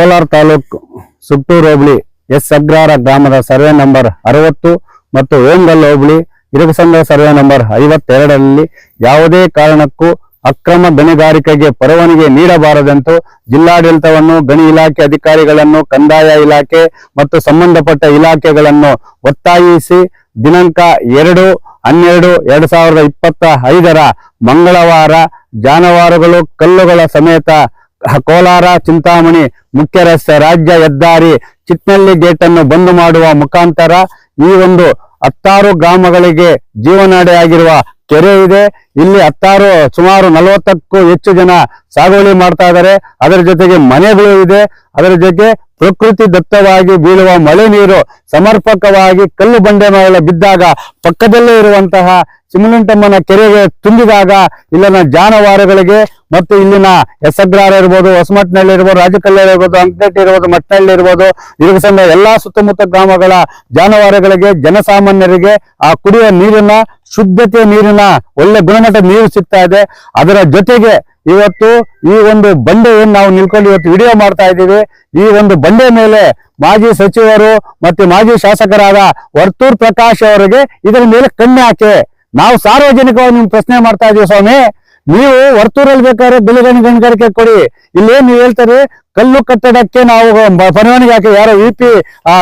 Kolar taluk Suttur hobli S Agrahara ಗ್ರಾಮದ survey number ಅರವತ್ತು ಮತ್ತು ಓಂಗಲ್ ಹೋಬಳಿ ಇರಗಸಂದ್ರ ಸರ್ವೆ ನಂಬರ್ ಐವತ್ತೆರಡರಲ್ಲಿ ಯಾವುದೇ ಕಾರಣಕ್ಕೂ ಅಕ್ರಮ ಗಣಿಗಾರಿಕೆಗೆ ಪರವಾನಗಿ ನೀಡಬಾರದೆಂದು ಜಿಲ್ಲಾಡಳಿತವನ್ನು ಗಣಿ ಇಲಾಖೆ ಅಧಿಕಾರಿಗಳನ್ನು, ಕಂದಾಯ ಇಲಾಖೆ ಮತ್ತು ಸಂಬಂಧಪಟ್ಟ ಇಲಾಖೆಗಳನ್ನು ಒತ್ತಾಯಿಸಿ ದಿನಾಂಕ ಎರಡು ಹನ್ನೆರಡು ಎರಡು ಸಾವಿರದ ಇಪ್ಪತ್ತ ಐದರ ಮಂಗಳವಾರ ಜಾನುವಾರುಗಳು, ಕಲ್ಲುಗಳ ಸಮೇತ ಕೋಲಾರ, ಚಿಂತಾಮಣಿ ಮುಖ್ಯ ರಸ್ತೆ, ರಾಜ್ಯ ಹೆದ್ದಾರಿ, ಚಿಟ್ನಳ್ಳಿ ಗೇಟ್ ಅನ್ನು ಬಂದ್ ಮಾಡುವ ಮುಖಾಂತರ ಈ ಒಂದು ಹತ್ತಾರು ಗ್ರಾಮಗಳಿಗೆ ಜೀವನಾಡಿಯಾಗಿರುವ ಕೆರೆ ಇದೆ. ಇಲ್ಲಿ ಹತ್ತಾರು, ಸುಮಾರು ನಲವತ್ತಕ್ಕೂ ಹೆಚ್ಚು ಜನ ಸಾಗುವಳಿ ಮಾಡ್ತಾ ಇದ್ದಾರೆ ಅದರ ಜೊತೆಗೆ ಮನೆಗಳು ಇದೆ. ಅದರ ಜೊತೆ ಪ್ರಕೃತಿ ದತ್ತವಾಗಿ ಬೀಳುವ ಮಳೆ ನೀರು ಸಮರ್ಪಕವಾಗಿ ಕಲ್ಲು ಬಂಡೆ ಮೇಲೆ ಬಿದ್ದಾಗ ಪಕ್ಕದಲ್ಲೇ ಇರುವಂತಹ ಚಿಮ್ಮಲಿಂಟಮ್ಮನ ಕೆರೆಗೆ ತುಂಬಿದಾಗ ಇಲ್ಲಿನ ಜಾನುವಾರುಗಳಿಗೆ ಮತ್ತು ಇಲ್ಲಿನ ಎಸಗ್ರಾರ ಇರ್ಬೋದು ಹೊಸಮಟ್ಟಿನಲ್ಲಿ ಇರ್ಬೋದು, ರಾಜಕಲ್ಯಾಣ ಇರ್ಬೋದು ಅಂಕಟ್ಟಿ ಇರ್ಬೋದು ಮಟ್ಟಹಳ್ಳಿ ಇರ್ಬೋದು ಇರುಗಸಂದ ಎಲ್ಲಾ ಸುತ್ತಮುತ್ತ ಗ್ರಾಮಗಳ ಜಾನುವಾರುಗಳಿಗೆ ಜನಸಾಮಾನ್ಯರಿಗೆ ಆ ಕುಡಿಯುವ ನೀರಿನ ಶುದ್ಧತೆಯ ನೀರಿನ ಒಳ್ಳೆ ಗುಣಮಟ್ಟದ ನೀರು ಸಿಗ್ತಾ ಇದೆ. ಅದರ ಜೊತೆಗೆ ಇವತ್ತು ಈ ಒಂದು ಬಂಡೆಯನ್ನು ನಾವು ನಿಲ್ಕೊಂಡು ಇವತ್ತು ವಿಡಿಯೋ ಮಾಡ್ತಾ ಇದ್ದೀವಿ. ಈ ಒಂದು ಬಂಡೆ ಮೇಲೆ ಮಾಜಿ ಸಚಿವರು ಮತ್ತು ಮಾಜಿ ಶಾಸಕರಾದ ವರ್ತೂರ್ ಪ್ರಕಾಶ್ ಅವರಿಗೆ ಇದರ ಮೇಲೆ ಕಣ್ಣು ಹಾಕಿ. ನಾವು ಸಾರ್ವಜನಿಕವಾಗಿ ನಿಮ್ ಪ್ರಶ್ನೆ ಮಾಡ್ತಾ ಇದೀವಿ ಸ್ವಾಮಿ. ನೀವು ವರ್ತೂರಲ್ಲಿ ಬೇಕಾದ್ರೆ ಬಿಲ್ಗಣಿ ಗಣಿಗಾರಿಕೆ ಕೊಡಿ. ಇಲ್ಲೇನ್ ನೀವು ಹೇಳ್ತಾರೆ? ಕಲ್ಲು ಕಟ್ಟಡಕ್ಕೆ ನಾವು ಪರವಾನಗಿ ಹಾಕಿ ಯಾರೋ ವಿ ಪಿ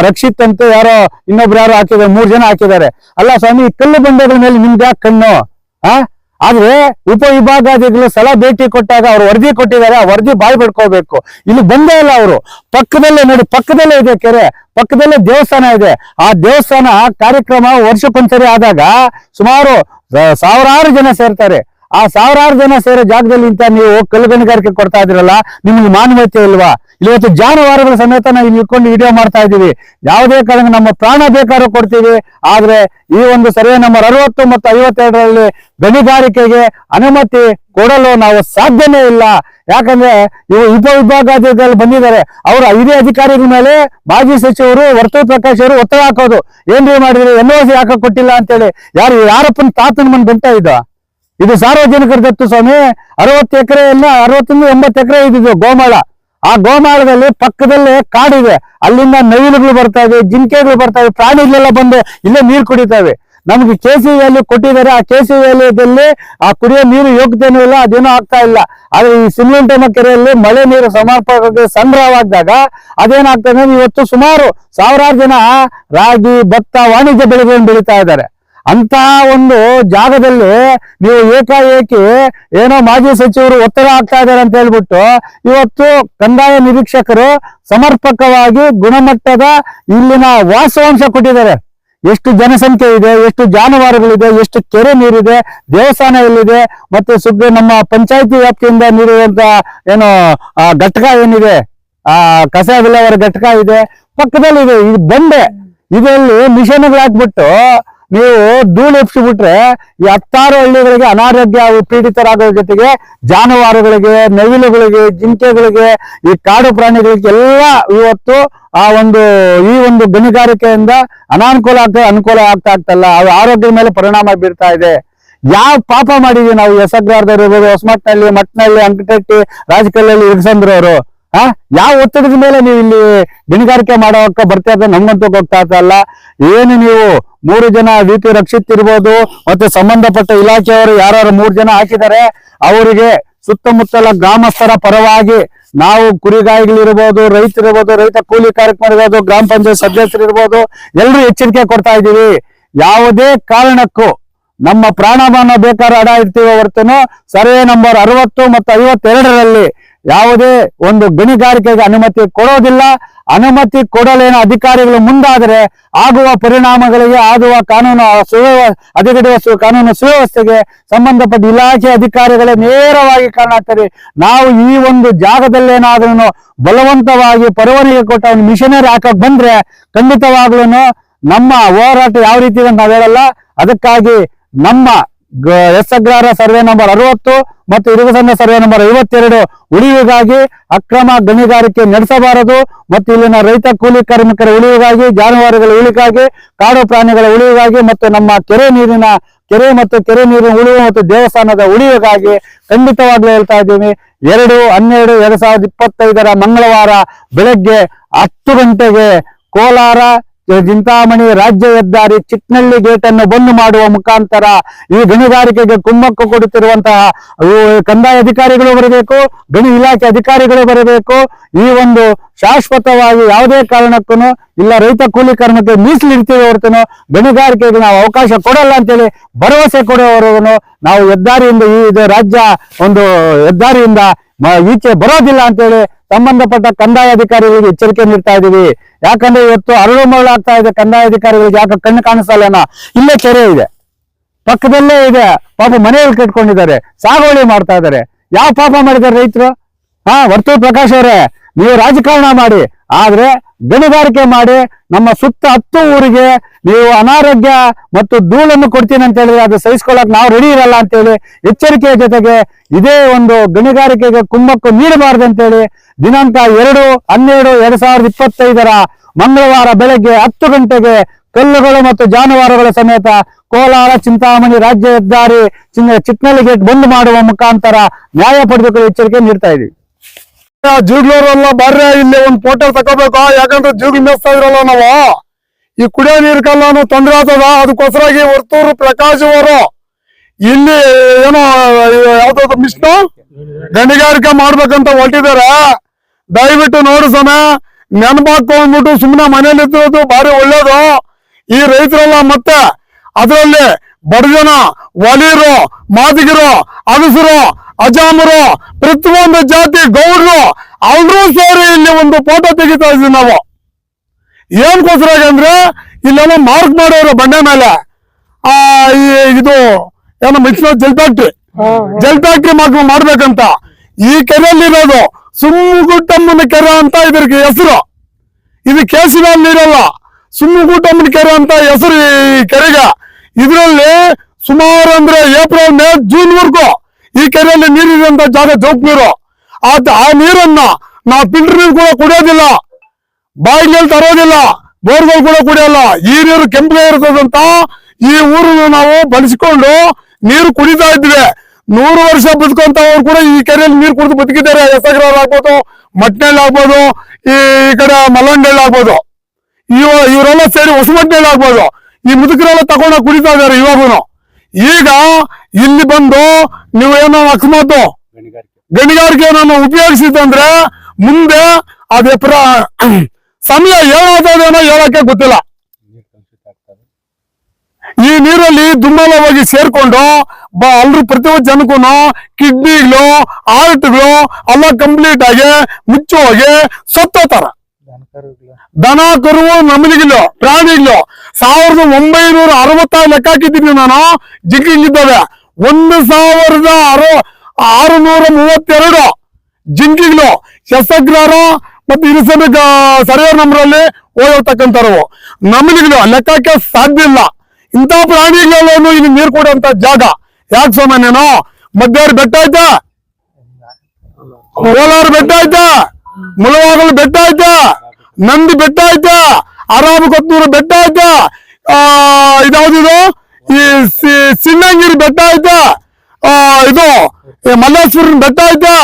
ರಕ್ಷಿತ್ ಅಂತ ಯಾರೋ ಇನ್ನೊಬ್ರು ಯಾರೋ ಹಾಕಿದ್ದಾರೆ, ಮೂರ್ ಜನ ಹಾಕಿದ್ದಾರೆ. ಅಲ್ಲ ಸ್ವಾಮಿ, ಈ ಕಲ್ಲು ಬಂಡೆಗಳ ಮೇಲೆ ನಿಮ್ಗೆ ಯಾಕೆ ಕಣ್ಣು? ಆ? ಆದ್ರೆ ಉಪವಿಭಾಗಾಧಿಕಾರಿಗಳು ಸ್ಥಳ ಭೇಟಿ ಕೊಟ್ಟಾಗ ಅವ್ರು ವರದಿ ಕೊಟ್ಟಿದ್ದಾರೆ, ಆ ವರದಿ ಬಾಯ್ ಬಿಡ್ಕೋಬೇಕು ಇಲ್ಲಿ ಬಂದೇ ಇಲ್ಲ ಅವರು. ಪಕ್ಕದಲ್ಲೇ ನೋಡಿ, ಪಕ್ಕದಲ್ಲೇ ಇದೆ ಕೆರೆ, ಪಕ್ಕದಲ್ಲೇ ದೇವಸ್ಥಾನ ಇದೆ. ಆ ದೇವಸ್ಥಾನ ಕಾರ್ಯಕ್ರಮ ವರ್ಷಕ್ಕೊಂದ್ಸರಿ ಆದಾಗ ಸುಮಾರು ಸಾವಿರಾರು ಜನ ಸೇರ್ತಾರೆ. ಆ ಸಾವಿರಾರು ಜನ ಸೇರೋ ಜಾಗದಲ್ಲಿ ಇಂತ ನೀವು ಕಲ್ಲು ಗಣಿಗಾರಿಕೆ ಕೊಡ್ತಾ ಇದ್ರಲ್ಲ ನಿಮ್ಗೆ ಮಾನವೀಯತೆ ಇಲ್ವಾ? ಇವತ್ತು ಜಾನುವಾರುಗಳ ಸಮೇತ ನಾವು ಇಲ್ಲಿ ಇಟ್ಕೊಂಡು ವಿಡಿಯೋ ಮಾಡ್ತಾ ಇದ್ದೀವಿ. ಯಾವುದೇ ಕಾರಣ ನಮ್ಮ ಪ್ರಾಣ ಬೇಕಾದ್ರೂ ಕೊಡ್ತೀವಿ. ಆದ್ರೆ ಈ ಒಂದು ಸರ್ವೆ ನಂಬರ್ ಅರವತ್ತು ಮತ್ತು ಐವತ್ತೆರಡರಲ್ಲಿ ಗಣಿಗಾರಿಕೆಗೆ ಅನುಮತಿ ಕೊಡಲು ನಾವು ಸಾಧ್ಯನೇ ಇಲ್ಲ. ಯಾಕಂದ್ರೆ ಇವು ಉಪವಿಭಾಗಾಧಿಕಾರಿಗಳು ಬಂದಿದ್ದಾರೆ. ಅವರ ಐದೇ ಅಧಿಕಾರಿಗಳ ಮೇಲೆ ಮಾಜಿ ಸಚಿವರು ವರ್ತು ಪ್ರಕಾಶ್ ಅವರು ಒತ್ತಡ ಹಾಕೋದು. ಏನ್ರಿ ಮಾಡಿದ್ರಿ? ಎನ್ ಸಿ ಯಾಕೆ ಕೊಟ್ಟಿಲ್ಲ ಅಂತೇಳಿ. ಯಾರು, ಯಾರಪ್ಪನ ತಾತನ ಮನ್ ಗಂಟ ಇದ್ದ ಇದು ಸಾರ್ವಜನಿಕರ ದತ್ತು ಸ್ವಾಮಿ. ಅರವತ್ತು ಎಕರೆಯನ್ನ ಅರವತ್ತರಿಂದ ಎಂಬತ್ತು ಎಕರೆ ಇದ್ದಿದ್ದು ಗೋಮಾಳ. ಆ ಗೋಮಾಳದಲ್ಲಿ ಪಕ್ಕದಲ್ಲೇ ಕಾಡಿದೆ. ಅಲ್ಲಿಂದ ನವಿಲುಗಳು ಬರ್ತಾ ಇದೆ ಜಿಂಕೆಗಳು ಬರ್ತಾ ಇದೆ ಪ್ರಾಣಿಗಳೆಲ್ಲ ಬಂದು ಇಲ್ಲೇ ನೀರು ಕುಡಿತಾವೆ. ನಮ್ಗೆ ಕೆ ಸಿ ವ್ಯಾಲಿ ಕೊಟ್ಟಿದ್ದಾರೆ. ಆ ಕೆ ಸಿ ಆ ಕುಡಿಯೋ ನೀರು ಯೋಗ್ಯತೆನೂ ಇಲ್ಲ, ಅದೇನೂ ಆಗ್ತಾ ಇಲ್ಲ. ಆದ್ರೆ ಈ ಸಿಮ್ಲಿಂಟಮ ಕೆರೆಯಲ್ಲಿ ಮಳೆ ನೀರು ಸಮರ್ಪಕವಾಗಿ ಸಂಗ್ರಹವಾದಾಗ ಅದೇನಾಗ್ತದೆ ಇವತ್ತು ಸುಮಾರು ಸಾವಿರಾರು ಜನ ರಾಗಿ, ಭತ್ತ, ವಾಣಿಜ್ಯ ಬೆಳೆಗಳನ್ನು ಬೆಳೀತಾ ಇದ್ದಾರೆ. ಅಂತಹ ಒಂದು ಜಾಗದಲ್ಲಿ ನೀವು ಏಕಾಏಕಿ ಏನೋ ಮಾಜಿ ಸಚಿವರು ಒತ್ತಡ ಆಗ್ತಾ ಇದ್ದಾರೆ ಅಂತ ಹೇಳ್ಬಿಟ್ಟು ಇವತ್ತು ಕಂದಾಯ ನಿರೀಕ್ಷಕರು ಸಮರ್ಪಕವಾಗಿ ಗುಣಮಟ್ಟದ ಇಲ್ಲಿನ ವಾಸವಾಂಶ ಕೊಟ್ಟಿದ್ದಾರೆ. ಎಷ್ಟು ಜನಸಂಖ್ಯೆ ಇದೆ, ಎಷ್ಟು ಜಾನುವಾರುಗಳಿದೆ, ಎಷ್ಟು ಕೆರೆ ನೀರಿದೆ, ದೇವಸ್ಥಾನ ಎಲ್ಲಿದೆ, ಮತ್ತೆ ಸುಗ್ಗ ನಮ್ಮ ಪಂಚಾಯತಿ ವ್ಯಾಪ್ತಿಯಿಂದ ನೀಡುವಂತ ಏನು, ಆ, ಘಟಕ ಏನಿದೆ, ಆ, ಕಸ ವಿಲೇವಾರಿ ಘಟಕ ಇದೆ ಪಕ್ಕದಲ್ಲಿ ಇದೆ ಇದು ಬಂಡೆ. ಇದರಲ್ಲಿ ಮಿಷನ್ಗಳು ಹಾಕ್ಬಿಟ್ಟು ನೀವು ಧೂಳು ಎಪ್ಸಿಬಿಟ್ರೆ ಹತ್ತಾರು ಹಳ್ಳಿಗಳಿಗೆ ಅನಾರೋಗ್ಯ ಪೀಡಿತರಾಗೋ ಜೊತೆಗೆ ಜಾನುವಾರುಗಳಿಗೆ, ನವಿಲುಗಳಿಗೆ, ಜಿಂಕೆಗಳಿಗೆ, ಈ ಕಾಡು ಪ್ರಾಣಿಗಳಿಗೆ ಎಲ್ಲ ಇವತ್ತು ಆ ಒಂದು, ಈ ಒಂದು ಗಣಿಗಾರಿಕೆಯಿಂದ ಅನಾನುಕೂಲ ಆಗ್ತದೆ ಅನುಕೂಲ ಆಗ್ತಾ ಆಗ್ತಲ್ಲ ಅದು ಆರೋಗ್ಯದ ಮೇಲೆ ಪರಿಣಾಮ ಬೀರ್ತಾ ಇದೆ. ಯಾವ ಪಾಪ ಮಾಡಿದೀವಿ ನಾವು ಎಸಗ್ರಾರ್ದವ್ರು ಇರ್ಬೋದು ಹೊಸಮಟ್ನಲ್ಲಿ ಮಟ್ನಲ್ಲಿ ಅಂಕಟಟ್ಟಿ ರಾಜಕಲ್ಲಲ್ಲಿ ಇರ್ಸಂದ್ರ ಅವರು ಆ? ಯಾವ ಒತ್ತಡದ ಮೇಲೆ ನೀವು ಇಲ್ಲಿ ಗಣಿಗಾರಿಕೆ ಮಾಡೋಕೆ ಬರ್ತಾ ಇದ್ದ ನಮ್ಗಂತೂ ಗೊತ್ತಾಗ್ತಲ್ಲ ಏನು ನೀವು ಮೂರು ಜನ ವಿ ಪಿ ರಕ್ಷಿತ್ ಇರ್ಬೋದು ಮತ್ತೆ ಸಂಬಂಧಪಟ್ಟ ಇಲಾಖೆಯವರು ಯಾರು ಮೂರು ಜನ ಹಾಕಿದ್ದಾರೆ, ಅವರಿಗೆ ಸುತ್ತಮುತ್ತಲ ಗ್ರಾಮಸ್ಥರ ಪರವಾಗಿ ನಾವು ಕುರಿಗಾಯಿಗಳಿರ್ಬೋದು, ರೈತರಿರ್ಬೋದು, ರೈತ ಕೂಲಿ ಕಾರ್ಯಕ್ರಮ ಗ್ರಾಮ ಪಂಚಾಯತ್ ಸದಸ್ಯರು ಇರ್ಬೋದು ಎಲ್ಲರೂ ಎಚ್ಚರಿಕೆ ಕೊಡ್ತಾ ಇದ್ದೀವಿ. ಯಾವುದೇ ಕಾರಣಕ್ಕೂ ನಮ್ಮ ಪ್ರಾಣಮಾನ ಬೇಕಾದ್ರೆ ಅಡ ಇರ್ತೀವಿ ಹೊರತುನು, ಸರ್ವೆ ನಂಬರ್ ಅರವತ್ತು ಮತ್ತು ಐವತ್ತೆರಡರಲ್ಲಿ ಯಾವುದೇ ಒಂದು ಗಣಿಗಾರಿಕೆಗೆ ಅನುಮತಿ ಕೊಡೋದಿಲ್ಲ. ಅನುಮತಿ ಕೊಡಲೇನ ಅಧಿಕಾರಿಗಳು ಮುಂದಾದರೆ ಆಗುವ ಪರಿಣಾಮಗಳಿಗೆ ಆಗುವ ಕಾನೂನು ಸುವ್ಯವ ಹದಗೆಡುವ ಕಾನೂನು ಸುವ್ಯವಸ್ಥೆಗೆ ಸಂಬಂಧಪಟ್ಟ ಇಲಾಖೆ ಅಧಿಕಾರಿಗಳೇ ನೇರವಾಗಿ ಕಾರಣ ನಾವು ಈ ಒಂದು ಜಾಗದಲ್ಲೇನಾದ್ರೂ ಬಲವಂತವಾಗಿ ಪರವಾನಿಗೆ ಕೊಟ್ಟ ಒಂದು ಮಿಷನರಿ ಹಾಕಕ್ ಬಂದ್ರೆ ಖಂಡಿತವಾಗ್ಲೂ ನಮ್ಮ ಹೋರಾಟ ಯಾವ ರೀತಿ ಅಂತ ನಾವು ಹೇಳಲ್ಲ. ಅದಕ್ಕಾಗಿ ನಮ್ಮ ಎಸ್ ಅಗ್ರಹಾರ ಸರ್ವೆ ನಂಬರ್ ಅರವತ್ತು ಮತ್ತು ಇರುಗಸಂದ ಸರ್ವೆ ನಂಬರ್ ಐವತ್ತೆರಡು. ಉಳಿವಿಗಾಗಿ ಅಕ್ರಮ ಗಣಿಗಾರಿಕೆ ನಡೆಸಬಾರದು ಮತ್ತು ಇಲ್ಲಿನ ರೈತ ಕೂಲಿ ಕಾರ್ಮಿಕರ ಉಳಿವಿಗಾಗಿ, ಜಾನುವಾರುಗಳ ಉಳಿಗಾಗಿ ಕಾಡು ಪ್ರಾಣಿಗಳ ಉಳಿವಿಗಾಗಿ ಮತ್ತು ನಮ್ಮ ಕೆರೆ ನೀರಿನ, ಕೆರೆ ಮತ್ತು ಕೆರೆ ನೀರಿನ ಉಳಿವು ಮತ್ತು ದೇವಸ್ಥಾನದ ಉಳಿವಿಗಾಗಿ ಖಂಡಿತವಾಗ್ಲೂ ಹೇಳ್ತಾ ಇದ್ದೀನಿ, ಎರಡು, ಹನ್ನೆರಡು, ಎರಡ್ ಸಾವಿರದ ಇಪ್ಪತ್ತೈದರ ಮಂಗಳವಾರ ಬೆಳಗ್ಗೆ ಹತ್ತು ಗಂಟೆಗೆ ಕೋಲಾರ ಚಿಂತಾಮಣಿ ರಾಜ್ಯ ಹೆದ್ದಾರಿ ಚಿಟ್ನಳ್ಳಿ ಗೇಟ್ ಅನ್ನು ಬಂದ್ ಮಾಡುವ ಮುಖಾಂತರ ಈ ಗಣಿಗಾರಿಕೆಗೆ ಕುಮ್ಮಕ್ಕು ಕೊಡುತ್ತಿರುವಂತಹ ಕಂದಾಯ ಅಧಿಕಾರಿಗಳು ಬರಬೇಕು, ಗಣಿ ಇಲಾಖೆ ಅಧಿಕಾರಿಗಳು ಬರಬೇಕು. ಈ ಒಂದು ಶಾಶ್ವತವಾಗಿ ಯಾವುದೇ ಕಾರಣಕ್ಕೂ ಇಲ್ಲ, ರೈತ ಕೂಲಿ ಕರ್ಮಕ್ಕೆ ಮೀಸಲಿಡ್ತೀವಿ ಹೊರತುನು ಗಣಿಗಾರಿಕೆಗೆ ನಾವು ಅವಕಾಶ ಕೊಡಲ್ಲ ಅಂತೇಳಿ ಭರವಸೆ ಕೊಡುವವರೆಗೂ ನಾವು ಹೆದ್ದಾರಿಯಿಂದ ಈ ರಾಜ್ಯ ಒಂದು ಹೆದ್ದಾರಿಯಿಂದ ಈಚೆ ಬರೋದಿಲ್ಲ ಅಂತೇಳಿ ಸಂಬಂಧಪಟ್ಟ ಕಂದಾಯ ಅಧಿಕಾರಿಗಳಿಗೆ ಎಚ್ಚರಿಕೆ ನೀಡ್ತಾ ಇದೀವಿ ಯಾಕಂದ್ರೆ ಇವತ್ತು ಅರಳು ಮರಳು ಆಗ್ತಾ ಇದೆ, ಕಂದಾಯ ಅಧಿಕಾರಿಗಳಿಗೆ ಯಾಕೆ ಕಣ್ಣು ಕಾಣಿಸಲ್ಲ ಇಲ್ಲೇ ಕೆರೆ ಇದೆ. ಪಕ್ಕದಲ್ಲೇ ಇದೆ, ಪಾಪ ಮನೆಯಲ್ಲಿ ಕಟ್ಕೊಂಡಿದ್ದಾರೆ, ಸಾಗುವಳಿ ಮಾಡ್ತಾ ಇದ್ದಾರೆ. ಯಾವ ಪಾಪ ಮಾಡಿದ್ದಾರೆ ರೈತರು? ಹಾ, ವರ್ತೂರ್ ಪ್ರಕಾಶ್ ಅವರೇ ನೀವು ರಾಜಕಾರಣ ಮಾಡಿ, ಆದ್ರೆ ಗಣಿಗಾರಿಕೆ ಮಾಡಿ, ನಮ್ಮ ಸುತ್ತ ಹತ್ತು ಊರಿಗೆ ನೀವು ಅನಾರೋಗ್ಯ ಮತ್ತು ಧೂಳನ್ನು ಕೊಡ್ತೀನಿ ಅಂತ ಹೇಳಿದ್ರೆ ಅದು ಸಹಿಸ್ಕೊಳ್ಳಕ್ ನಾವು ರೆಡಿ ಇರಲ್ಲ ಅಂತೇಳಿ ಎಚ್ಚರಿಕೆಯ ಜೊತೆಗೆ ಇದೇ ಒಂದು ಗಣಿಗಾರಿಕೆಗೆ ಕುಂಭಕ್ಕೂ ನೀಡಬಾರದು ಅಂತೇಳಿ ದಿನಾಂಕ ಎರಡು, ಹನ್ನೆರಡು, ಎರಡ್ ಸಾವಿರದ ಇಪ್ಪತ್ತೈದರ ಮಂಗಳವಾರ ಬೆಳಗ್ಗೆ ಹತ್ತು ಗಂಟೆಗೆ ಕಲ್ಲುಗಳು ಮತ್ತು ಜಾನುವಾರುಗಳ ಸಮೇತ ಕೋಲಾರ, ಚಿಂತಾಮಣಿ ರಾಜ್ಯ ಹೆದ್ದಾರಿ ಚಿಟ್ನಳ್ಳಿ ಗೇಟ್ ಬಂದ್ ಮಾಡುವ ಮುಖಾಂತರ ನ್ಯಾಯ ಪಡೆದುಕೊಳ್ಳುವ ಎಚ್ಚರಿಕೆ ನೀಡ್ತಾ ಇದೀವಿ ಜೂಗ್ಲೂರೆಲ್ಲ ಬರ್ರೆ, ಇಲ್ಲಿ ಒಂದ್ ಫೋಟೋ ತಕೋಬೇಕು ಯಾಕಂದ್ರೆ ಜೂಗ್ಲು ಮೇಸ್ತಾ ಇದ್ರಲ್ಲ ನಾವು. ಈ ಕುಡಿಯೋ ನೀರ್ಗೆಲ್ಲಾನು ತೊಂದ್ರೆ ಆಗ್ತದ? ಅದಕ್ಕೋಸ್ಕರಾಗಿ ವರ್ತೂರು ಪ್ರಕಾಶ್ ಅವರು ಇಲ್ಲಿ ಏನೋ ಯಾವ್ದಾದ್ರು ಮಿಸ್ನು ಗಣಿಗಾರಿಕೆ ಮಾಡ್ಬೇಕಂತ ಹೊರಟಿದ್ದಾರೆ. ದಯವಿಟ್ಟು ನೋಡಿ ಸಮ ನೆನಪಾಕೊಂಡ್ಬಿಟ್ಟು ಸುಮ್ಮನೆ ಮನೇಲಿ ಇದ್ದು ಬಾರಿ ಒಳ್ಳೇದು. ಈ ರೈತರೆಲ್ಲ ಮತ್ತೆ ಅದರಲ್ಲಿ ಬಡಜನ ವಲೀರು ಮಾದಿಗರು, ಅಗಸರು ಅಜಾಮರು ಪ್ರತಿಯೊಂದು ಜಾತಿ ಗೌಡರು ಅವರು ಸೇರಿ ಇಲ್ಲಿ ಒಂದು ಫೋಟೋ ತೆಗಿತಾ ಇದ್ವಿ ನಾವು. ಏನ್ಕೋಸ್ಕರ ಅಂದ್ರೆ ಇಲ್ಲೆಲ್ಲ ಮಾರ್ಕ್ ಮಾಡೋರು ಬಂಡೆ ಮೇಲೆ. ಆ ಈ ಇದು ಏನೋ ಮಿಕ್ಸ್ ಜಲ್ ಫ್ಯಾಕ್ಟ್ರಿ ಜಲ್ ಫ್ಯಾಕ್ಟ್ರಿ ಮಾಡ್ಬೇಕಂತ. ಈ ಕೆರೆಯಲ್ಲಿ ಇರೋದು ಸುಮ್ಮಗುಟ್ಟಮ್ಮನ ಕೆರೆ ಅಂತ ಇದ್ರಿಗೆ ಹೆಸರು. ಇದು ಕೇಸಿನ ನೀರಲ್ಲ ಸುಮ್ಮಗುಟ್ಟಮ್ಮನ ಕೆರೆ ಅಂತ ಹೆಸರು ಈ ಕೆರೆಗೆ. ಇದರಲ್ಲಿ ಸುಮಾರು ಅಂದ್ರೆ ಏಪ್ರಿಲ್ ಮೇ ಜೂನ್ ವರ್ಗು ಈ ಕೆರೆಯಲ್ಲಿ ನೀರಿರುವಂತ ಜಾಗ ಜೋಕ್ ನೀರು ಆ ನೀರನ್ನ ನಾವು ಫಿಲ್ಟರ್ ನೀರು ಕೂಡ ಕುಡಿಯೋದಿಲ್ಲ. ಬಾಯಿಗಳಲ್ಲಿ ತರೋದಿಲ್ಲ. ಬೋರ್ಗಳು ಕೂಡ ಕುಡಿಯಲ್ಲ. ಈ ನೀರು ಕೆಂಪಗೆ ಇರ್ತದಂತ ಈ ಊರನ್ನು ನಾವು ಬಳಸಿಕೊಂಡು ನೀರು ಕುಡಿತಾ ಇದ್ವಿ. ನೂರು ವರ್ಷ ಬದುಕುವಂತವ್ರು ಕೂಡ ಈ ಕೆರೆಯಲ್ಲಿ ನೀರು ಕುಡಿದು ಬದುಕಿದ್ದಾರೆ. ಎಸಗ್ರಲ್ಲಿ ಆಗ್ಬೋದು ಮಟ್ನಲ್ಲಿ ಆಗ್ಬೋದು, ಈ ಕಡೆ ಮಲ್ಲಂಡಳ್ಳಿ ಆಗ್ಬೋದು. ಇವ ಇವರೆಲ್ಲ ಸೇರಿ ಹೊಸಮಟ್ನಲ್ಲಿ ಆಗ್ಬೋದು. ಈ ಮುದುಕರೆಲ್ಲ ತಗೊಂಡ ಕುಡಿತಾ ಇದಾರೆ ಇವಾಗೂ ಈಗ ಇಲ್ಲಿ ಬಂದು ನೀವು ಏನೋ ಅಕಸ್ಮಾತ್ ಗಣಿಗಾರಿಕೆ ನಾನು ಉಪಯೋಗಿಸಿದಂದ್ರೆ ಮುಂದೆ ಅದೇ ಪ್ರ ಸಮಯ ಹೇಳೋದೇನೋ ಹೇಳಕ್ಕೆ ಗೊತ್ತಿಲ್ಲ. ಈ ನೀರಲ್ಲಿ ದುಮ್ಮಲವಾಗಿ ಸೇರ್ಕೊಂಡು ಬಾ ಅಲ್ರು ಪ್ರತಿ ಜನಕ್ಕೂ ಕಿಡ್ನಿಗಳು, ಹಾರ್ಟ್ಗಳು ಎಲ್ಲ ಕಂಪ್ಲೀಟ್ ಆಗಿ ಮುಚ್ಚೋಗಿ ಸತ್ತೋತಾರ ದನ, ಕರುವು ನಮನಿಗಳು ಪ್ರಾಣಿಗಳು. ಸಾವಿರದ ಒಂಬೈನೂರ ಅರವತ್ತಾರು ಲೆಕ್ಕ ಹಾಕಿದ್ದೀನಿ ನಾನು. ಜಿಂಕಿಗಳಿದ್ದಾವೆ ಒಂದು ಸಾವಿರದ ಆರು ಆರುನೂರ ಮೂವತ್ತೆರಡು ಜಿಂಕೆಗಳು, ಶಸ್ತ್ರಗ್ರಹರ ಮತ್ತು ಇರಿಸಬೆ ಸರ್ವೇರ್ ನಂಬರಲ್ಲಿ ಹೋಗಿರ್ತಕ್ಕಂಥವು ನಮನಿಗಳು ಲೆಕ್ಕಕ್ಕೆ ಸಾಧ್ಯ ಇಲ್ಲ. ಇಂಥ ಪ್ರಾಣಿಗಳನ್ನು ಇಲ್ಲಿ ನೀರು ಕೊಡುವಂತ ಜಾಗ. ಯಾಕೆ ಸಾಮಾನ್ಯನು ಮಧ್ಯಾಹ್ನ ಬೆಟ್ಟ ಐತೆ? ಕೋಲಾರ ಬೆಟ್ಟ ಐತೆ? ಮುಳವಾಗಲು ಬೆಟ್ಟ ಐತೆ? ನಂದಿ ಬೆಟ್ಟ ಐತೆ? ಅರಾಮ ಕೊತ್ತೂರು ಬೆಟ್ಟ ಐತೆ ಆ ಇದಾವ್ದಿದು ಈ ಸಿ- ಸಿನ್ನಂಗಿರಿ ಬೆಟ್ಟ ಐತೆ ಆ ಇದು ಈ ಮಲ್ಲೇಶ್ವರನ ಬೆಟ್ಟ ಐತೆ.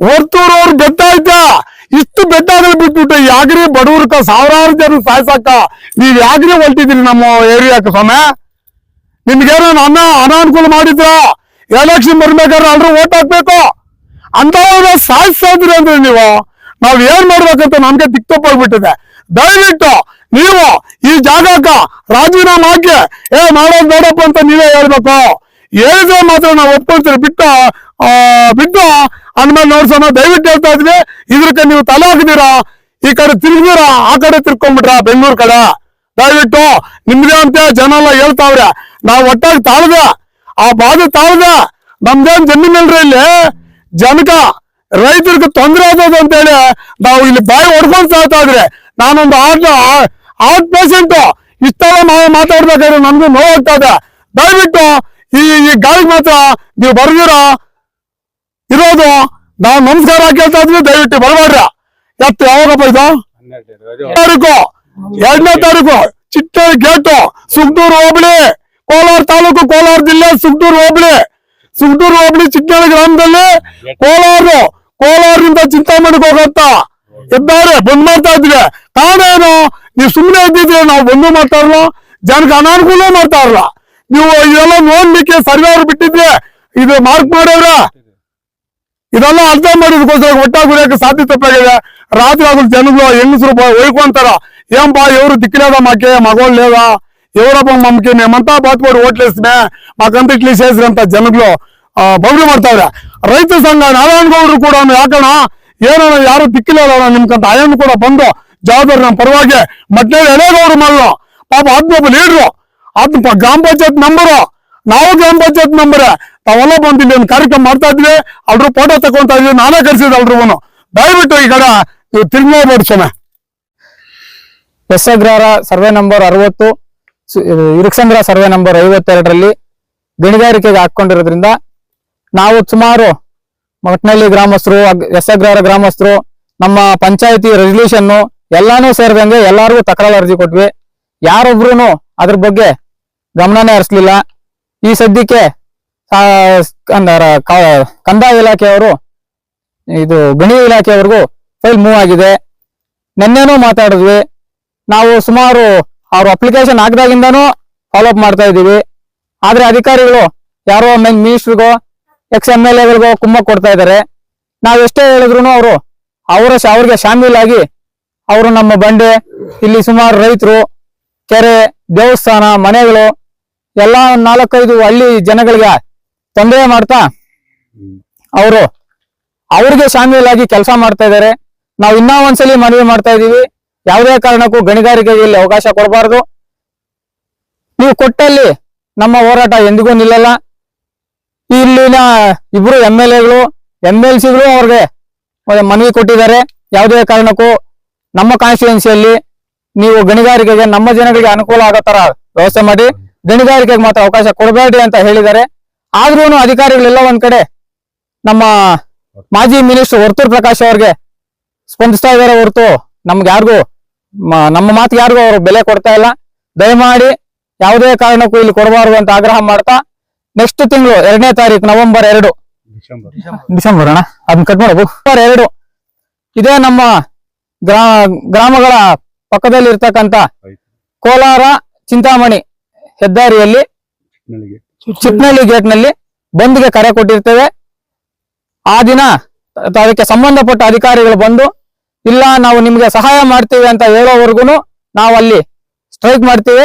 ಹೊರ್ತೂರು ಅವ್ರ ಬೆಟ್ಟ ಐತಾ. ಇಷ್ಟು ಬೆಟ್ಟಗಳು ಬಿಟ್ಬಿಟ್ಟು ಯಾಗ್ರಿ ಬಡವ್ರಕ ಸಾವಿರಾರು ಜನ ಸಾಯ್ಸಾಕ ನೀವ್ ಯಾಗ್ರಿ ಹೊಲ್ಟಿದ್ರಿ ನಮ್ಮ ಏರಿಯಾಕ ಸ್ವಾಮಿ? ನಿಮ್ಗೇನ ಅನ್ನ ಅನಾನುಕೂಲ ಮಾಡಿದ್ರ ಎಲೆಕ್ಷನ್ ಬರ್ಬೇಕಾದ್ರೆ ಅಲ್ರೂ ಓಟ್ ಹಾಕ್ಬೇಕು. ಅಂತವ್ರ ಸಾಯಿಸ್ತಾ ಇದ್ರಿ ಅಂದ್ರೆ ನೀವು, ನಾವ್ ಏನ್ ಮಾಡ್ಬೇಕಂತ ನಮ್ಗೆ ತಿಕ್ತಪ್ಪಾಗ್ಬಿಟ್ಟಿದೆ ದಯವಿಟ್ಟು ನೀವು ಈ ಜಾಗಕ್ಕ ರಾಜೀನಾಮೆ ಹಾಕಿ, ಏ ಮಾಡೋದ್ ಬೇಡಪ್ಪ ಅಂತ ನೀವೇ ಹೇಳ್ಬೇಕು. ಹೇಳಿದ್ರೆ ಮಾತ್ರ ನಾವು ಒಪ್ಕೊಳ್ತೀವಿ ಬಿಟ್ಟು ಬಿಟ್ಟು ಅಂದ್ಮೇಲೆ ನೋಡ್ಸೋಣ ದಯವಿಟ್ಟು ಹೇಳ್ತಾ ಇದ್ವಿ ಇದ್ರಕ್ಕೆ ನೀವು ತಲೆ ಹಾಕಿದೀರಾ ಈ ಕಡೆ ತಿರುಗಿದೀರಾ ಆ ಕಡೆ ತಿರ್ಕೊಂಡ್ಬಿಟ್ರ ಬೆಂಗಳೂರು ಕಡೆ? ದಯವಿಟ್ಟು, ನಿಮ್ದೇ ಅಂತ ಜನ ಎಲ್ಲ ಹೇಳ್ತಾವ್ರೆ. ನಾವು ಒಟ್ಟಾಗಿ ತಾಳ್ದೆ, ಆ ಬಾಧೆ ತಾಳ್ದೆ. ನಮ್ದೇನ್ ಜಮೀನಲ್ರಿ ಇಲ್ಲಿ? ಜನಕ, ರೈತರಿಗೆ ತೊಂದರೆ ಅಂತ ಅಂತೇಳಿ ನಾವು ಇಲ್ಲಿ ಬಾಯಿ ಹೊಡ್ಕೊಂಡ್ ಸಾಯ್ತಾ ಇದ್ರೆ ನಾನೊಂದು ಆರ್ಟ್ ಆರ್ಟ್ ಪೇಷಂಟು ಇಷ್ಟೆಲ್ಲ ನಾವು ಮಾತಾಡ್ಬೇಕಾದ್ರೆ ನಮ್ಗೆ ನೋವಾಗ್ತಾ ಇದೆ. ದಯವಿಟ್ಟು ಈ ಈ ಗಾಳಿಗೆ ಮಾತ್ರ ನೀವು ಬರ್ದಿರ? ಇರೋದು ನಾವು ನಮಸ್ಕಾರ ಕೇಳ್ತಾ ಇದ್ವಿ ದಯವಿಟ್ಟು ಬರಬೇಡ್ರ. ಎತ್ತು ಯಾವಾಗಪ್ಪ ಇದು? ತಾರೀಕು. ಎರಡನೇ ತಾರೀಕು. ಚಿಟ್ಟೂರು ಗೇಟು ಸುಗ್ದೂರು ಹೋಬಳಿ. ಕೋಲಾರ ತಾಲೂಕು ಕೋಲಾರ ಜಿಲ್ಲೆ ಸುಗ್ದೂರು ಹೋಬಳಿ. ಸುಗ್ದೂರು ಹೋಬಳಿ ಚಿಕ್ಕನಳ್ಳಿ ಗ್ರಾಮದಲ್ಲಿ ಕೋಲಾರ ಕೋಲಾರದಿಂದ ಚಿಂತಾಮಣಿಗೆ ಹೋಗಂತ ಇದ್ದಾರೆ ಬಂದ್ ಮಾಡ್ತಾ ಇದ್ವಿ. ಏನು? ನೀವು ಸುಮ್ಮನೆ ಇದ್ದಿದ್ರೆ ನಾವು ಬಂದು ಮಾಡ್ತಾ ಇರಲ್ಲ ಜನಕ್ಕೆ ಅನಾನುಕೂಲ ಮಾಡ್ತಾ ಇರಲ್ಲ ನೀವು ಇದೆಲ್ಲ ನೋಡ್ಲಿಕ್ಕೆ ಸರ್ಕಾರ ಬಿಟ್ಟಿದ್ರೆ ಇದು ಮಾರ್ಕ್ ಮಾಡವ್ರ? ಇದೆಲ್ಲ ಅರ್ಥ ಮಾಡಿದಕ್ಕೋಸ್ಕರ ಒಟ್ಟಾಗಿ ಗುಡಿಯಕ್ಕೆ ಸಾಧ್ಯ ತಪ್ಪಾಗಿದೆ. రాత్రి అసలు జనులు ఎంగుసులు వైకుంటారా ఏం బా ఎవరు దిక్కులేదా మాకే మగవాళ్ళు లేదా ఎవరబ్బా మమ్మకి మేమంతా బాతుపడి ఓట్లేసినా మాకంతా ఇట్లా చేసినంత జనులు బౌలు ಮಾಡ್ತಾವ್ರೆ. ರೈತ ಸಂಘ ನಾರಾಯಣಗೌಡರು ಕೂಡ ಯಾಕಣ? ಏನೋ ಯಾರು ದಿಕ್ಕಿಲ್ಲ ನಿಮ್ಗಂತ? ಅಯ್ಯನ ಕೂಡ ಬಂದು ಜವಾಬ್ದಾರಿ ನಮ್ಮ ಪರವಾಗಿ ಮಟ್ಟ ಎಳೆಗೌಡರು ಮಲ್ಲ ಪಾಪ ಆತ್ಮೊಬ್ಬ ಲೀಡ್ರು. ಪ- ಗ್ರಾಮ ಪಂಚಾಯತ್ ಮೆಂಬರು ನಾವು ಗ್ರಾಮ ಪಂಚಾಯತ್ ನಂಬರ್ ತಾವೆಲ್ಲ ಬಂದು ಇಲ್ಲಿ ಒಂದು ಕಾರ್ಯಕ್ರಮ ಮಾಡ್ತಾ ಇದ್ವಿ ಅಲ್ರು ಫೋಟೋ ತಗೊಂತ ಇದ್ವಿ ನಾನೇ ಕರ್ಸಿದ್ ಅಲ್ರು ದಯವಿಟ್ಟು ಈ ಕಡೆ ನೀವು ತಿರುಗಿ ಹೋಗ್ಬೇಡಿ ಸ್ವಾಮಿ ಎಸ್ ಅಗ್ರಹಾರ ಸರ್ವೆ ನಂಬರ್ ಅರವತ್ತು ಇರುಕ್ಸಂದ್ರ ಸರ್ವೆ ನಂಬರ್ ಐವತ್ತೆರಡರಲ್ಲಿ ಗಣಿಗಾರಿಕೆಗೆ ಹಾಕೊಂಡಿರೋದ್ರಿಂದ ನಾವು ಸುಮಾರು ಮಟ್ನಳ್ಳಿ ಗ್ರಾಮಸ್ಥರು ಎಸ್ಸಗ್ರಹರ ಗ್ರಾಮಸ್ಥರು, ನಮ್ಮ ಪಂಚಾಯತಿ ರೆಸಲ್ಯೂಷನ್ನು ಎಲ್ಲಾನು ಸೇರಿದಂಗೆ ಎಲ್ಲರಿಗೂ ತಕರಾರು ಅರ್ಜಿ ಕೊಟ್ವಿ. ಯಾರೊಬ್ರು ಅದ್ರ ಬಗ್ಗೆ ಗಮನನೇ ಹರಿಸ್ಲಿಲ್ಲ. ಈ ಸದ್ಯಕ್ಕೆ ಅಂದರ ಕಂದಾಯ ಇಲಾಖೆಯವರು, ಇದು ಗಣಿ ಇಲಾಖೆಯವರೆಗೂ ಫೈಲ್ ಮೂವ್ ಆಗಿದೆ. ನಿನ್ನೆನೂ ಮಾತಾಡಿದ್ವಿ. ನಾವು ಸುಮಾರು ಅವ್ರ ಅಪ್ಲಿಕೇಶನ್ ಹಾಕಿದಾಗಿಂದನೂ ಫಾಲೋಅಪ್ ಮಾಡ್ತಾ ಇದ್ದೀವಿ. ಆದ್ರೆ ಅಧಿಕಾರಿಗಳು ಯಾರೋ ಮಿನಿಸ್ಟ್ರಿಗೋ ಎಕ್ಸ್ ಎಂ ಎಲ್ ಎಗಳಿಗೋ ಕುಮ್ಮಕ್ ಕೊಡ್ತಾ ಇದ್ದಾರೆ. ನಾವ್ ಎಷ್ಟೇ ಹೇಳಿದ್ರು ಅವರು, ಅವರ ಅವ್ರಿಗೆ ಶಾಮೀಲಾಗಿ, ಅವರು ನಮ್ಮ ಬಂಡೆ, ಇಲ್ಲಿ ಸುಮಾರು ರೈತರು ಕೆರೆ, ದೇವಸ್ಥಾನ, ಮನೆಗಳು, ಎಲ್ಲ ನಾಲ್ಕೈದು ಹಳ್ಳಿ ಜನಗಳಿಗೆ ತೊಂದರೆ ಮಾಡ್ತಾ ಅವರು ಅವ್ರಿಗೆ ಶಾಮೀಲಾಗಿ ಕೆಲಸ ಮಾಡ್ತಾ ಇದ್ದಾರೆ. ನಾವು ಇನ್ನೂ ಒಂದ್ಸಲಿ ಮನವಿ ಮಾಡ್ತಾ ಇದೀವಿ ಯಾವುದೇ ಕಾರಣಕ್ಕೂ ಗಣಿಗಾರಿಕೆಗೆ ಇಲ್ಲಿ ಅವಕಾಶ ಕೊಡಬಾರ್ದು. ನೀವು ಕೊಟ್ಟಲ್ಲಿ ನಮ್ಮ ಹೋರಾಟ ಎಂದಿಗೂ ನಿಲ್ಲಲ್ಲ. ಇಲ್ಲಿನ ಇಬ್ರು ಎಂ ಎಲ್ ಎಗಳು ಎಂ ಎಲ್ ಸಿಗಳು ಅವ್ರಿಗೆ ಮನವಿ ಕೊಟ್ಟಿದ್ದಾರೆ. ಯಾವುದೇ ಕಾರಣಕ್ಕೂ ನಮ್ಮ ಕಾನ್ಸ್ಟಿಟ್ಯೂನ್ಸಿಯಲ್ಲಿ ನೀವು ಗಣಿಗಾರಿಕೆಗೆ ನಮ್ಮ ಜನಗಳಿಗೆ ಅನುಕೂಲ ಆಗೋ ತರ ವ್ಯವಸ್ಥೆ ಮಾಡಿ, ಗಣಿಗಾರಿಕೆಗೆ ಮಾತ್ರ ಅವಕಾಶ ಕೊಡಬೇಡಿ ಅಂತ ಹೇಳಿದ್ದಾರೆ. ಆದ್ರೂ ಅಧಿಕಾರಿಗಳೆಲ್ಲ ಒಂದ್ ಕಡೆ ನಮ್ಮ ಮಾಜಿ ಮಿನಿಸ್ಟರ್ ವರ್ತೂರ್ ಪ್ರಕಾಶ್ ಅವ್ರಿಗೆ ಸ್ಪಂದಿಸ್ತಾ ಇದಾರೆ ಹೊರತು ನಮ್ಗೆ ಯಾರಿಗೂ ನಮ್ಮ ಮಾತು ಯಾರಿಗೂ ಅವರು ಬೆಲೆ ಕೊಡ್ತಾ ಇಲ್ಲ. ದಯಮಾಡಿ ಯಾವುದೇ ಕಾರಣಕ್ಕೂ ಇಲ್ಲಿ ಕೊಡಬಾರದು ಅಂತ ಆಗ್ರಹ ಮಾಡ್ತಾ ನೆಕ್ಸ್ಟ್ ತಿಂಗಳು ಎರಡನೇ ತಾರೀಕು ನವೆಂಬರ್ ಎರಡು. ಡಿಸೆಂಬರ್ ಅಣ್ಣ, ಅದನ್ನ ಕಟ್ ಮಾಡಬಹುದು ಎರಡು. ಇದೇ ನಮ್ಮ ಗ್ರಾ, ಗ್ರಾಮಗಳ ಪಕ್ಕದಲ್ಲಿ ಇರ್ತಕ್ಕಂತ ಕೋಲಾರ ಚಿಂತಾಮಣಿ ಹೆದ್ದಾರಿಯಲ್ಲಿ ಚಿಪ್ನಳ್ಳಿ ಗೇಟ್ನಲ್ಲಿ ಬಂದ್ಗೆ ಕರೆ ಕೊಟ್ಟಿರ್ತೇವೆ. ಆ ದಿನ ಅದಕ್ಕೆ ಸಂಬಂಧಪಟ್ಟ ಅಧಿಕಾರಿಗಳು ಬಂದು ಇಲ್ಲ ನಾವು ನಿಮ್ಗೆ ಸಹಾಯ ಮಾಡ್ತೀವಿ ಅಂತ ಹೇಳೋವರೆಗೂ ನಾವು ಅಲ್ಲಿ ಸ್ಟ್ರೈಕ್ ಮಾಡ್ತೀವಿ.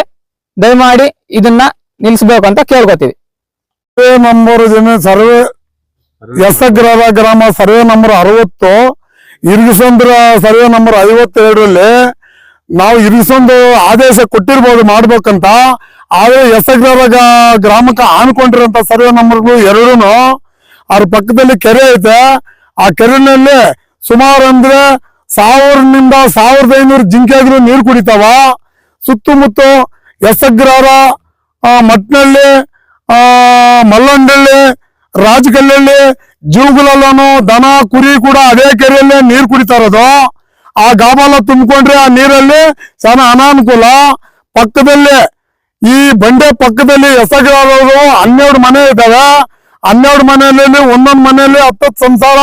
ದಯಮಾಡಿ ಇದನ್ನ ನಿಲ್ಸ್ಬೇಕು ಅಂತ ಕೇಳ್ಕೊತೀವಿ. ಸರ್ವೆ ನಂಬರ್ ಸರ್ವೆ ಎಸಗ್ರಹ ಗ್ರಾಮ ಸರ್ವೆ ನಂಬರ್ ಅರವತ್ತು. ಇರ್ಗಿಸಂದ್ರ ಸರ್ವೆ ನಂಬರ್ ಐವತ್ತೆರಡರಲ್ಲಿ ನಾವು ಇರಿಸೊಂದು ಆದೇಶ ಕೊಟ್ಟಿರ್ಬೋದು ಮಾಡ್ಬೇಕಂತ, ಆದ್ರೆ ಎಸಗ್ರಾಗ ಗ್ರಾಮಕ್ಕೆ ಆನ್ಕೊಂಡಿರೋಂತ ಸರ್ವೆ ನಂಬರ್ಗಳು ಎರಡೂನು ಅವ್ರ ಪಕ್ಕದಲ್ಲಿ ಕೆರೆ ಐತೆ. ಆ ಕೆರೆನಲ್ಲಿ ಸುಮಾರು ಅಂದ್ರೆ ಸಾವಿರನಿಂದ ಸಾವಿರದ ಐನೂರು ಜಿಂಕೆಗಳು ನೀರು ಕುಡಿತಾವ. ಸುತ್ತಮುತ್ತ ಎಸಗ್ರಾರ ಮಟ್ನಳ್ಳಿ ಮಲ್ಲಂಡಳ್ಳಿ, ರಾಜಕಲ್ಲಳ್ಳಿ ಜೀವಗಳಲ್ಲೂ ದನ, ಕುರಿ ಕೂಡ ಅದೇ ಕೆರೆಯಲ್ಲೇ ನೀರು ಕುಡಿತಾ ಇರೋದು. ಆ ಗಾಬಾಲ ತುಂಬಿಕೊಂಡ್ರೆ ಆ ನೀರಲ್ಲಿ ಸಣ್ಣ ಅನಾನುಕೂಲ. ಪಕ್ಕದಲ್ಲಿ ಈ ಬಂಡೆ ಪಕ್ಕದಲ್ಲಿ ಎಸಗಿರೋದು ಹನ್ನೆರಡು ಮನೆ ಇದ್ದಾವೆ. ಹನ್ನೆರಡು ಮನೆಯಲ್ಲಿ ಒಂದೊಂದು ಮನೆಯಲ್ಲಿ ಹತ್ತತ್ತು ಸಂಸಾರ,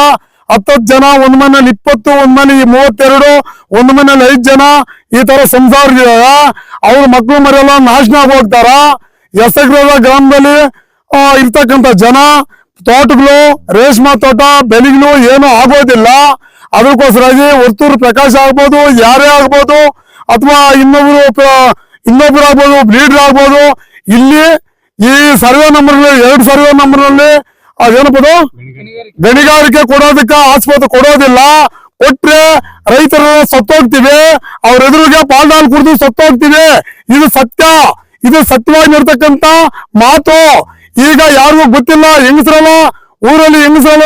ಹತ್ತತ್ತು ಜನ, ಒಂದ್ ಮನೇಲಿ ಇಪ್ಪತ್ತು, ಒಂದ್ ಮನೆ ಮೂವತ್ತೆರಡು, ಒಂದ್ ಮನೇಲಿ ಐದು ಜನ ಈ ತರ ಸಂಸಾರ ಅವ್ರ ಮಕ್ಕಳು ಮರೆಯೆಲ್ಲ ನಾಶನ ಹೋಗ್ತಾರ ಎಸಗ್ರದ ಗ್ರಾಮದಲ್ಲಿ ಇರ್ತಕ್ಕಂಥ ಜನ, ತೋಟಗಳು, ರೇಷ್ಮಾ ತೋಟ ಬೆಳೆಗಳು ಏನೂ ಆಗೋದಿಲ್ಲ. ಅದಕ್ಕೋಸ್ಕರಾಗಿ ವರ್ತೂರು ಪ್ರಕಾಶ್ ಆಗ್ಬೋದು, ಯಾರೇ ಆಗ್ಬೋದು, ಅಥವಾ ಇನ್ನೊಬ್ರು ಇನ್ನೊಬ್ರು ಆಗ್ಬೋದು ಲೀಡರ್ ಆಗ್ಬೋದು, ಇಲ್ಲಿ ಈ ಸರ್ವೆ ನಂಬರ್ ಎರಡು ಸರ್ವೆ ನಂಬರ್ನಲ್ಲಿ ಅದೇನಪ್ಪದು ಗಣಿಗಾರಿಕೆ ಕೊಡೋದಕ್ಕೆ ಆಸ್ಪತ್ರೆ ಕೊಡೋದಿಲ್ಲ. ಕೊಟ್ರೆ ರೈತರ ಸತ್ತೋಗ್ತಿವಿ, ಅವ್ರ ಎದುರಿಗೆ ಪಾಲ್ದಾಲ್ ಕುಡಿದು ಸತ್ತೋಗ್ತಿವಿ. ಇದು ಸತ್ಯ. ಇದು ಸತ್ಯವಾಗಿರ್ತಕ್ಕಂತ ಮಾತು. ಈಗ ಯಾರಿಗೂ ಗೊತ್ತಿಲ್ಲ, ಹೆಂಗಸ್ರಲ್ಲ ಊರಲ್ಲಿ ಹೆಂಗಸ್ರಲ್ಲ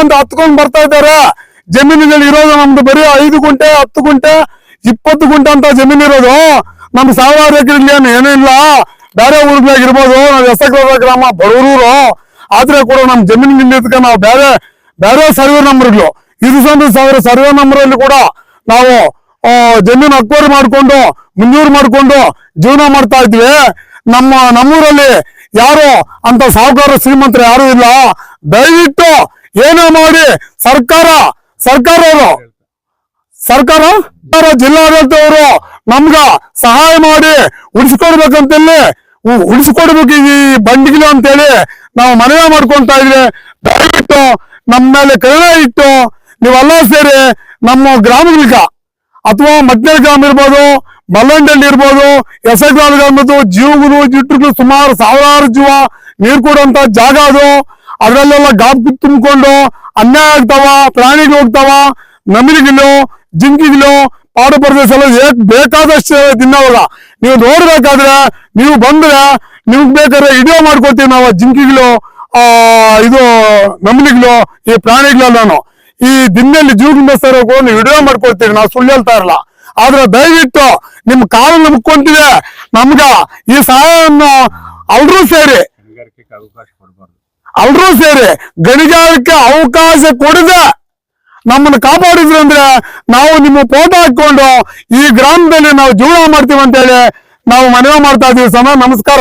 ಒಂದು ಹತ್ಕೊಂಡ್ ಬರ್ತಾ ಇದ್ದಾರೆ. ಜಮೀನುಗಳು ಇರೋದು ನಮ್ದು ಬರೀ ಐದು ಗುಂಟೆ, ಹತ್ತು ಗುಂಟೆ, ಇಪ್ಪತ್ತು ಗುಂಟೆ ಅಂತ ಜಮೀನು ಇರೋದು. ನಮ್ ಸಾವಿರಾರು ಎಕರೆ ಏನು ಏನಿಲ್ಲ ಬೇರೆ ಊರುಗಳಾಗ ಇರ್ಬೋದು. ನಾವು ಎಸಗ್ರದ ಗ್ರಾಮ, ಬಡವರೂರು. ಆದ್ರೆ ಕೂಡ ನಮ್ ಜಮೀನ್ ನಿಂದಿದ್ಕ ನಾವು ಬೇರೆ ಬೇರೆ ಸರ್ವೆ ನಂಬರ್ಗಳು. ಇದು ಸಂದ ಸಾವಿರ ಸರ್ವೆ ನಂಬರ್ ಅಲ್ಲಿ ಕೂಡ ನಾವು ಜಮೀನು ಅಕ್ವರಿ ಮಾಡ್ಕೊಂಡು ಮುಂಜೂರು ಮಾಡ್ಕೊಂಡು ಜೀವನ ಮಾಡ್ತಾ ಇದ್ವಿ. ನಮ್ಮ, ನಮ್ಮೂರಲ್ಲಿ ಯಾರು ಅಂತ ಸಾಹುಕಾರ ಶ್ರೀಮಂತರು ಯಾರು ಇಲ್ಲ. ದಯವಿಟ್ಟು ಏನೋ ಮಾಡಿ ಸರ್ಕಾರ ಸರ್ಕಾರ ಅವರು ಸರ್ಕಾರ ಜಿಲ್ಲಾಡಳಿತವರು ನಮ್ಗ ಸಹಾಯ ಮಾಡಿ ಉಳಿಸ್ಕೊಡ್ಬೇಕಂತೇಳಿ ಉಳಿಸಿಕೊಡ್ಬೇಕು ಈ ಬಂಡಿಗಳು ಅಂತೇಳಿ ನಾವು ಮನವಿ ಮಾಡ್ಕೊಂತ ಇದ್ರೆ ದಯವಿಟ್ಟು ನಮ್ಮ ಮೇಲೆ ಕರುಣೆ ಇಟ್ಟು ನೀವೆಲ್ಲ ಸೇರಿ ನಮ್ಮ ಗ್ರಾಮಗಳಿಗ, ಅಥವಾ ಮಧ್ಯ ಗ್ರಾಮ ಇರ್ಬೋದು, ಮಲ್ಲಂಡಳ್ಳಿ ಇರ್ಬೋದು ಎಸಗ್ರಾಮ ಇರ್ಬೋದು ಜೀವಗಳು ಜಿಟ್ಟುಗಳು ಸುಮಾರು ಸಾವಿರಾರು ಜೀವ ನೀರು ಕೊಡುವಂತ ಜಾಗ ಅದು. ಅದ್ರಲ್ಲೆಲ್ಲ ಗಾಬ್ ತುಂಬಿಕೊಂಡು ಅನ್ಯಾಯ ಆಗ್ತಾವ, ಪ್ರಾಣಿಗಳು ಹೋಗ್ತಾವ ನಮಿಲಿಗಿಲು ಜಿಂಕಿಗಿಲು ಪಾಡು ಪ್ರದೇಶ ಬೇಕಾದಷ್ಟು ತಿನ್ನವಾಗ ನೀವು ನೋಡ್ಬೇಕಾದ್ರೆ, ನೀವು ಬಂದ್ರೆ ನಿಮ್ಗೆ ಬೇಕಾದ್ರೆ ಇಡಿಯೋ ಮಾಡ್ಕೊತೀವಿ ನಾವು ಜಿಂಕಿಗಳು ಆ, ಇದು ನಮಿಲಿಗಳು ಈ ಪ್ರಾಣಿಗಳೆಲ್ಲಾನು. ಈ ದಿನಲ್ಲಿ ಜೀವನ ಸರೋಕು ನೀವು ವಿಡಿಯೋ ಮಾಡ್ಕೊಳ್ತೀವಿ ನಾವು ಸುಳ್ಳು ಹೇಳ್ತಾ ಇರಲ್ಲ. ಆದ್ರೆ ದಯವಿಟ್ಟು ನಿಮ್ ಕಾಲ ನಂಬ್ಕೊಂತಿದೆ ನಮ್ಗ ಈ ಸಹಾಯವನ್ನು ಎಲ್ರೂ ಸೇರಿ. ಎಲ್ರೂ ಸೇರಿ ಗಣಿಗಾರಿಕೆ ಅವಕಾಶ ಕೊಡದೆ ನಮ್ಮನ್ನು ಕಾಪಾಡಿದ್ರು ಅಂದ್ರೆ ನಾವು ನಿಮ್ಮ ಫೋಟೋ ಹಾಕೊಂಡು ಈ ಗ್ರಾಮದಲ್ಲಿ ನಾವು ಜೀವನ ಮಾಡ್ತೀವಿ ಅಂತೇಳಿ ನಾವು ಮನವಿ ಮಾಡ್ತಾ ಇದೀವಿ ಸಮ ನಮಸ್ಕಾರ.